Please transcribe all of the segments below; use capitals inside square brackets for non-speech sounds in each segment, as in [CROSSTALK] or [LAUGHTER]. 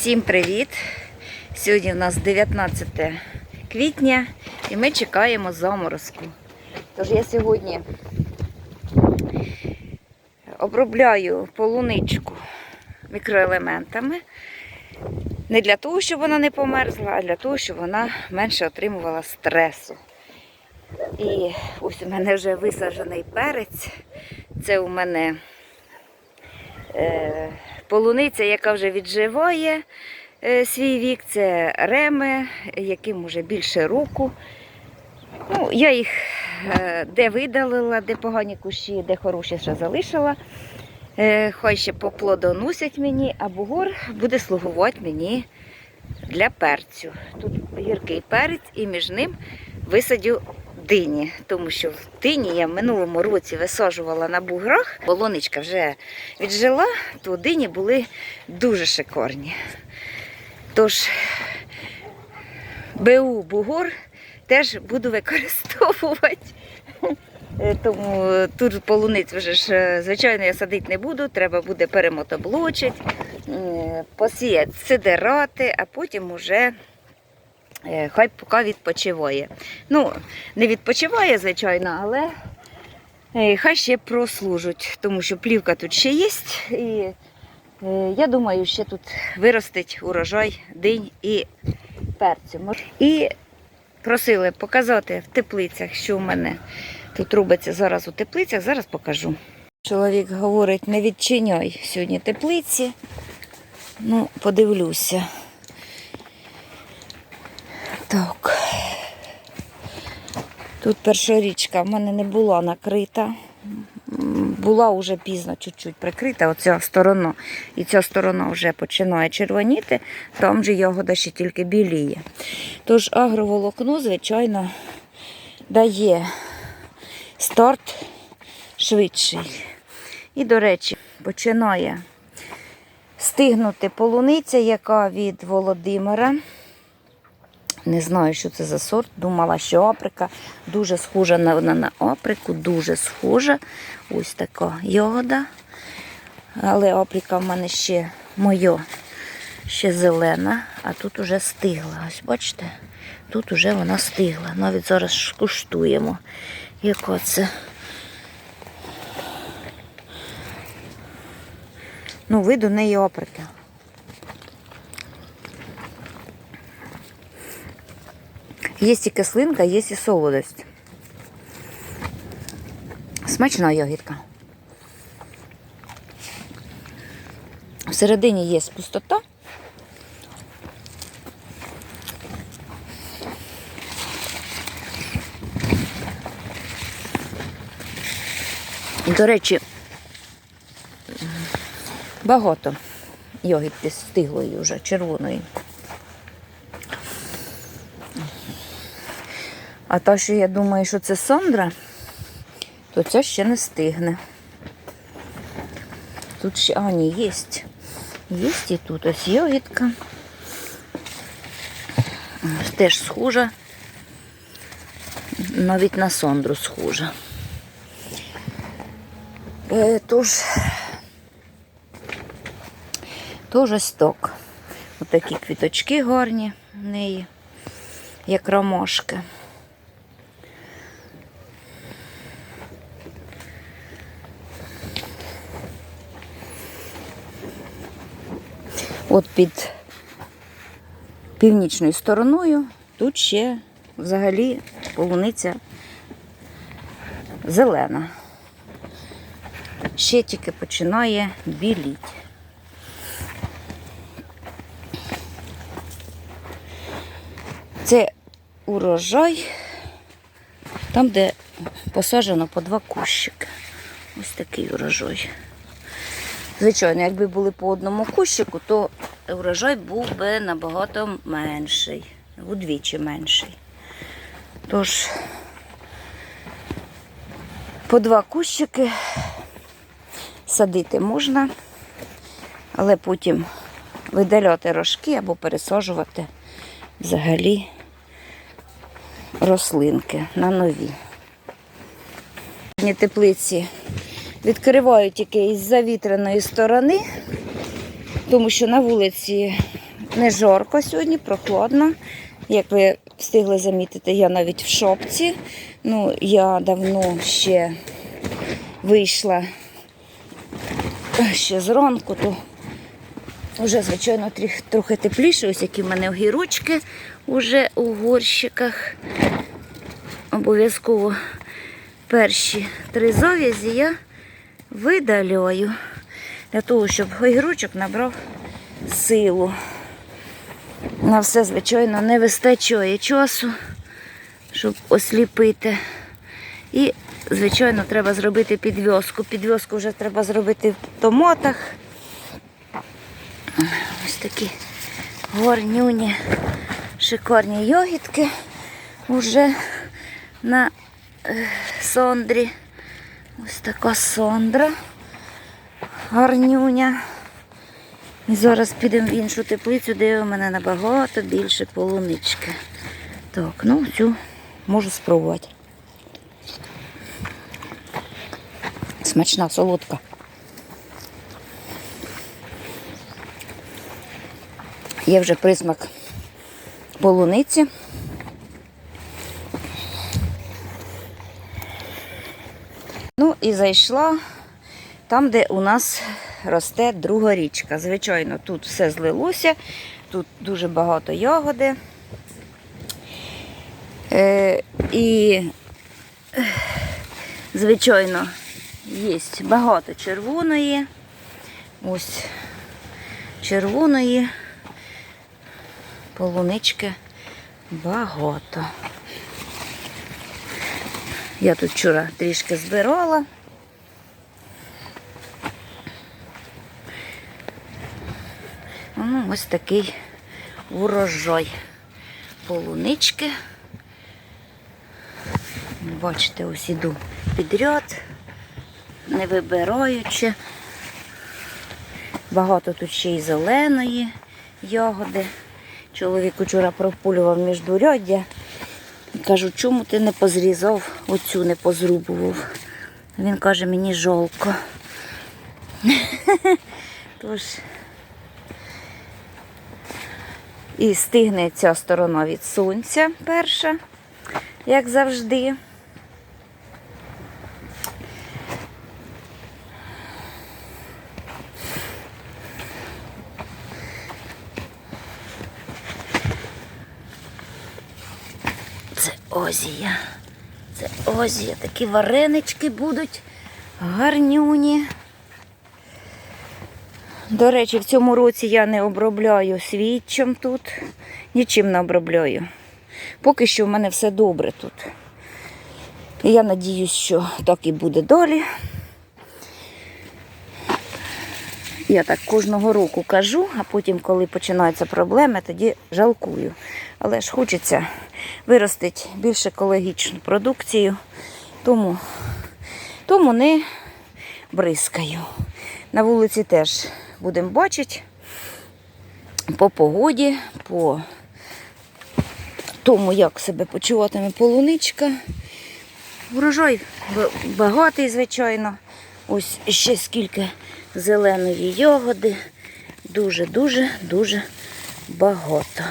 Всім привіт! Сьогодні у нас 19 квітня і ми чекаємо заморозку. Тож я сьогодні обробляю полуничку мікроелементами. Не для того, щоб вона не померзла, а для того, щоб вона менше отримувала стресу. І ось у мене вже висаджений перець. Це у мене е, полуниця, яка вже відживає е, свій вік. Це реми, яким вже більше року. Ну, я їх е, де видалила, де погані кущі, де хороші ще залишила. Е, хай ще поплодоносять мені, а бугор буде слугувати мені для перцю. Тут гіркий перець і між ним висадю дині, тому що в дині я в минулому році висаджувала на буграх. Полоничка вже віджила, то дині були дуже шикарні. Тож БУ бугор теж буду використовувати. [LAUGHS] Тому тут полуниць вже ж, звичайно, я садити не буду, треба буде перемотоблочити, посіяти сидирати, а потім уже хай поки відпочиває. Ну, не відпочиває, звичайно, але е, хай ще прослужуть, тому що плівка тут ще є. І е, я думаю, ще тут виростить урожай динь і перцю. І просили показати в теплицях, що в мене тут робиться зараз у теплицях. Зараз покажу. Чоловік говорить, не відчиняй сьогодні теплиці. Ну, подивлюся. Так. Тут перша річка в мене не була накрита. Була вже пізно чуть-чуть прикрита, оця сторона. І ця сторона вже починає червоніти, там же ягода ще тільки біліє. Тож агроволокно, звичайно, дає старт швидший. І, до речі, починає стигнути полуниця, яка від Володимира. Не знаю, що це за сорт. Думала, що априка дуже схожа на, на, на априку, дуже схожа. Ось така ягода. Але априка в мене ще моя, ще зелена, а тут уже стигла. Ось бачите, тут уже вона стигла. Навіть зараз ж куштуємо, яка це. Ну, виду неї априки. Є і кислинка, є і солодость. Смачна ягідка. Всередині є пустота. До речі, багато йогітки стиглої вже, червоної. А та, що я думаю, що це Сандра, то ця ще не стигне. Тут ще, а, ні, є. Є і тут ось йогітка. Теж схожа. Навіть на Сондру схожа. Е, тож, тож ось так. Отакі квіточки гарні в неї, як ромашки. От під північною стороною тут ще взагалі полуниця зелена. Ще тільки починає біліти. Це урожай, там, де посаджено по два кущики. Ось такий урожай. Звичайно, якби були по одному кущику, то урожай був би набагато менший, удвічі менший. Тож, по два кущики садити можна, але потім видаляти рожки або пересаджувати взагалі рослинки на нові. Теплиці відкриваю тільки із завітреної сторони, тому що на вулиці не жарко сьогодні, прохладно. Як ви встигли замітити, я навіть в шопці. Ну, я давно ще вийшла ще зранку, то вже, звичайно, трохи тепліше. Ось які в мене огірочки вже у горщиках. Обов'язково перші три зав'язі я видаляю для того, щоб огірочок набрав силу. На все, звичайно, не вистачає часу, щоб осліпити. І, звичайно, треба зробити підв'язку. Підв'язку вже треба зробити в томатах. Ось такі горнюні, шикарні йогітки уже на е, сондрі. Ось така сондра. Гарнюня. І зараз підемо в іншу теплицю, де у мене набагато більше полунички. Так, ну цю можу спробувати. Смачна, солодка. Є вже присмак полуниці. І зайшла там, де у нас росте друга річка. Звичайно, тут все злилося, тут дуже багато ягоди. Е, і, звичайно, є багато червоної. Ось червоної полунички багато. Я тут вчора трішки збирала. Ну, ось такий урожай полунички. Бачите, ось іду підряд, не вибираючи. Багато тут ще й зеленої ягоди. Чоловік вчора пропулював між міждуряддя. Кажу, чому ти не позрізав, оцю не позрубував. Він каже, мені жалко. [LAUGHS] Тож і стигне ця сторона від сонця перша, як завжди. Це озія. Це озія. Такі варенички будуть гарнюні. До речі, в цьому році я не обробляю свідчим тут. Нічим не обробляю. Поки що в мене все добре тут. І я надіюсь, що так і буде далі. Я так кожного року кажу, а потім, коли починаються проблеми, тоді жалкую. Але ж хочеться виростити більш екологічну продукцію, тому, тому не бризкаю. На вулиці теж будемо бачити по погоді, по тому, як себе почуватиме полуничка. Врожай багатий, звичайно. Ось ще скільки зеленої йогоди. Дуже-дуже, дуже багато.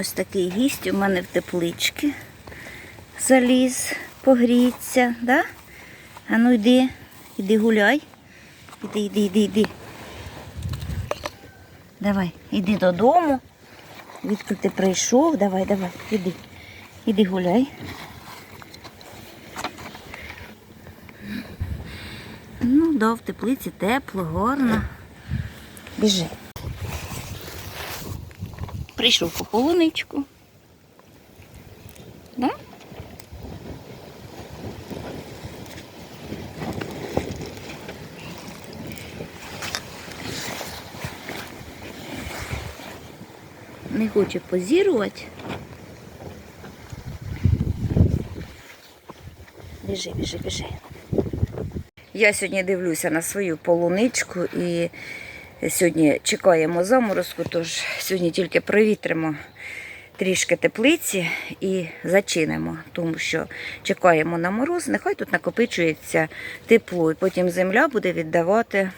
Ось такий гість у мене в тепличці. Заліз, погріться, да? А ну йди, іди гуляй. Іди, іди, іди, іди. Давай, іди додому. Відки ти прийшов, давай, давай, іди. Іди гуляй. Ну, да, в теплиці тепло, гарно. Біжи. Прийшов по полуничку. Да? Не хоче позірувати. Біжи, біжи, біжи. Я сьогодні дивлюся на свою полуничку і сьогодні чекаємо заморозку, тож сьогодні тільки провітримо трішки теплиці і зачинимо, тому що чекаємо на мороз, нехай тут накопичується тепло, і потім земля буде віддавати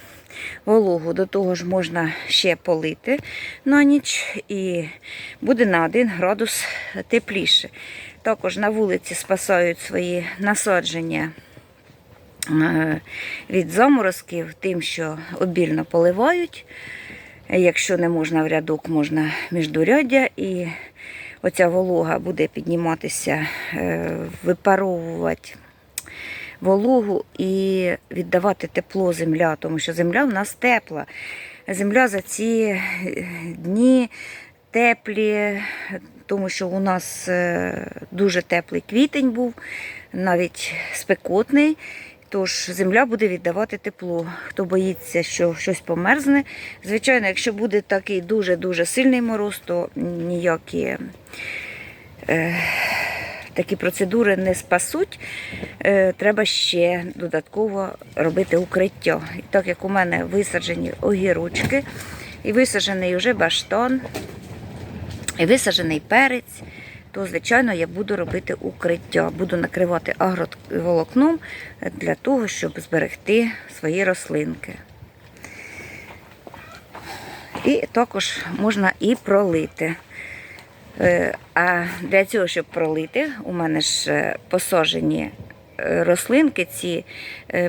вологу. До того ж можна ще полити на ніч і буде на 1 градус тепліше. Також на вулиці спасають свої насадження від заморозків, тим, що обільно поливають. Якщо не можна в рядок, можна міждуряддя, і оця волога буде підніматися, е, випаровувати вологу і віддавати тепло земля, тому що земля в нас тепла. Земля за ці е, дні теплі, тому що у нас е, дуже теплий квітень був, навіть спекотний. Тож земля буде віддавати тепло. Хто боїться, що щось померзне. Звичайно, якщо буде такий дуже-дуже сильний мороз, то ніякі е, такі процедури не спасуть. Е, треба ще додатково робити укриття. І так як у мене висаджені огірочки, і висаджений вже баштан, і висаджений перець, то, звичайно, я буду робити укриття. Буду накривати агроволокном для того, щоб зберегти свої рослинки. І також можна і пролити. Е, А для цього, щоб пролити, у мене ж е, посажені е, рослинки, ці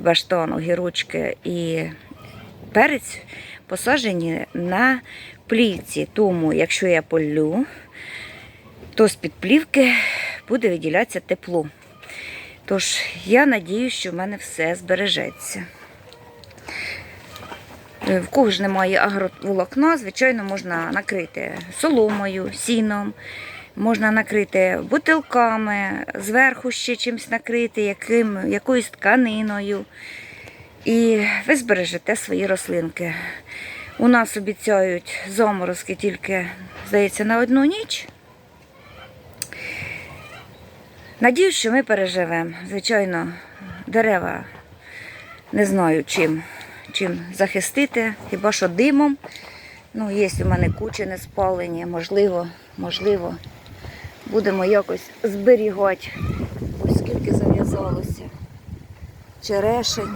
баштан, огірочки і перець посаджені на плівці. Тому, якщо я полю, то з-під плівки буде виділятися тепло. Тож я надіюсь, що в мене все збережеться. Е, В кого ж немає агроволокна, звичайно, можна накрити соломою, сіном, можна накрити бутилками, зверху ще чимось накрити, яким, якоюсь тканиною. І ви збережете свої рослинки. У нас обіцяють заморозки тільки, здається, на одну ніч. Надіюсь, що ми переживемо. Звичайно, дерева не знаю чим, чим захистити, хіба що димом. Ну, є у мене кучі не спалені, можливо, можливо, будемо якось зберігати. Ось скільки зав'язалося. Черешень.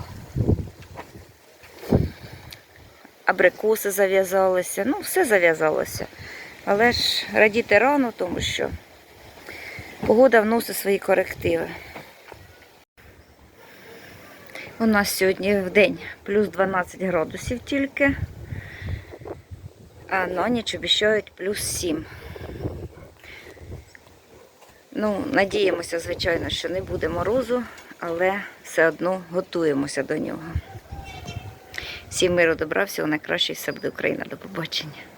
Абрикоси зав'язалися. Ну, все зав'язалося. Але ж радіти рано, тому що погода вносить свої корективи. У нас сьогодні в день плюс 12 градусів тільки, а на ніч обіцяють плюс 7. Ну, надіємося, звичайно, що не буде морозу, але все одно готуємося до нього. Всім миру добра, всього найкраще, все буде Україна. До побачення.